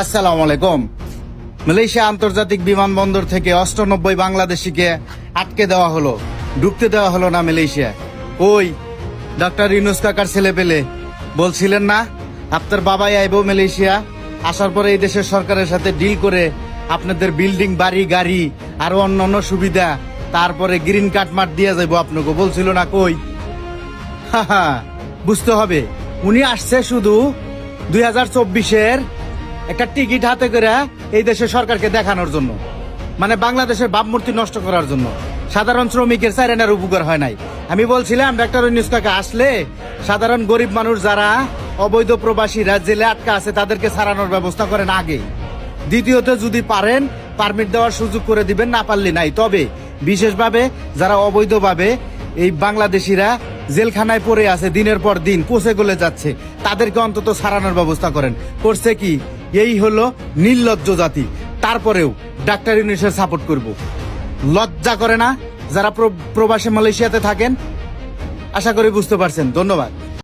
আসসালামু আলাইকুম। মালয়েশিয়া আন্তর্জাতিক বিমানবন্দর থেকে অষ্টানব্বই বাংলাদেশিকে আটকে দেওয়া হলো ঢুকতে দেওয়া হলো না মালয়েশিয়া। ওই ডক্টর ইউনুস কাকার ছেলে পেলে বলছিলেন না আপনার বাবাই আইব মালয়েশিয়া আসার পরে এই দেশের সরকারের সাথে ডিল করে আপনাদের বিল্ডিং বাড়ি গাড়ি আরও অন্যান্য সুবিধা তারপরে গ্রিন কার্ড মার্ট দিয়ে যাব আপনাকে বলছিল না কই। হাহা, বুঝতে হবে উনি আসছে শুধু দুই হাজার চব্বিশের একটা টিকিট হাতে করে এই দেশের সরকারকে দেখানোর জন্য। মানে বাংলাদেশের ভাবমূর্তি নষ্ট করার জন্য। সাধারণ শ্রমিকের চাইরেনার উপকার হয় নাই। আমি বলছিলাম, ডাক্তার ইউনুসকাকে আসলে সাধারণ গরিব মানুষ যারা অবৈধ প্রবাসীরা জেলে আটকা আছে, তাদেরকে ছাড়ানোর ব্যবস্থা করেন আগে। দ্বিতীয়ত, যদি পারেন পারমিট দেওয়ার সুযোগ করে দিবেন, না পারলে নাই। তবে বিশেষভাবে যারা অবৈধভাবে এই বাংলাদেশিরা জেলখানায় পড়ে আছে, দিনের পর দিন পচে গলে যাচ্ছে, তাদেরকে অন্তত ছাড়ানোর ব্যবস্থা করেন। করছে কি? এই হলো নির্লজ্জ জাতি। তারপরেও ডাক্তার ইউনিসের সাপোর্ট করব। লজ্জা করে না যারা প্র- প্রবাসী মালয়েশিয়াতে থাকেন? আশা করি বুঝতে পারছেন। ধন্যবাদ।